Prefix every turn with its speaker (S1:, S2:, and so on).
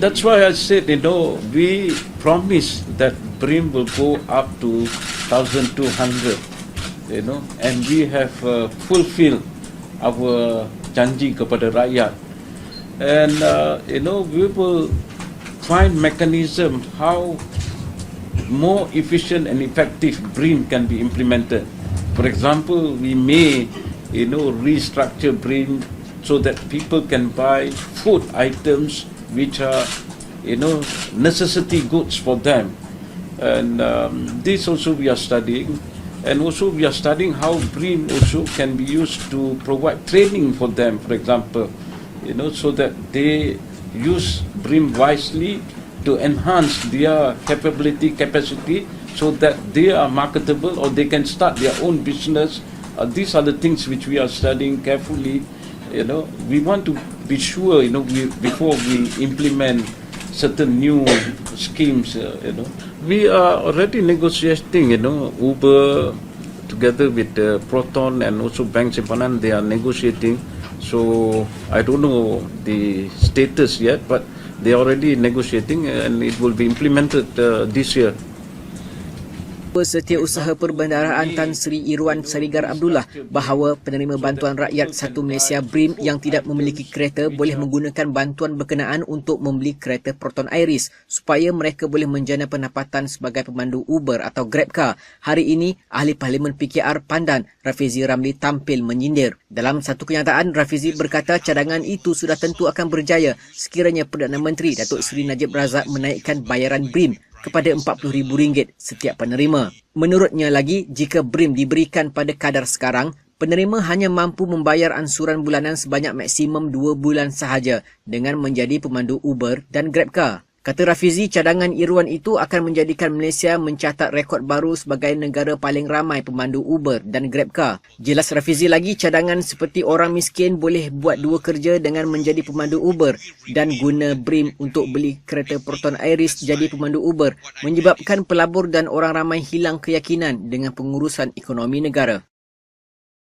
S1: That's why I said, you know, we promise that BRIM will go up to 1,200, you know, and we have uh, fulfilled our janji kepada rakyat. And, uh, you know, we will find mechanism how more efficient and effective BRIM can be implemented. For example, we may, you know, restructure BRIM so that people can buy food items which are, you know, necessity goods for them. And um, this also we are studying. And also we are studying how BRIM also can be used to provide training for them, for example, you know, so that they use BRIM wisely to enhance their capability, capacity, so that they are marketable or they can start their own business. Uh, these are the things which we are studying carefully. You know, we want to be sure, you know, we, before we implement certain new schemes, uh, you know. We are already negotiating, you know, Uber together with uh, Proton and also Bank Simpanan, they are negotiating. So I don't know the status yet, but they are already negotiating and it will be implemented uh, this year.
S2: Setiausaha Perbendaharaan Tan Sri Irwan Sarigar Abdullah bahawa penerima bantuan rakyat Satu Malaysia BRIM yang tidak memiliki kereta boleh menggunakan bantuan berkenaan untuk membeli kereta Proton Iris supaya mereka boleh menjana pendapatan sebagai pemandu Uber atau GrabCar. Hari ini, Ahli Parlimen PKR Pandan Rafizi Ramli tampil menyindir. Dalam satu kenyataan, Rafizi berkata cadangan itu sudah tentu akan berjaya sekiranya Perdana Menteri Datuk Seri Najib Razak menaikkan bayaran BRIM kepada RM40,000 setiap penerima. Menurutnya lagi, jika BRIM diberikan pada kadar sekarang, penerima hanya mampu membayar ansuran bulanan sebanyak maksimum 2 bulan sahaja dengan menjadi pemandu Uber dan GrabCar. Kata Rafizi, cadangan Irwan itu akan menjadikan Malaysia mencatat rekod baru sebagai negara paling ramai pemandu Uber dan GrabCar. Jelas Rafizi lagi, cadangan seperti orang miskin boleh buat dua kerja dengan menjadi pemandu Uber dan guna BRIM untuk beli kereta Proton Iris jadi pemandu Uber menyebabkan pelabur dan orang ramai hilang keyakinan dengan pengurusan ekonomi negara.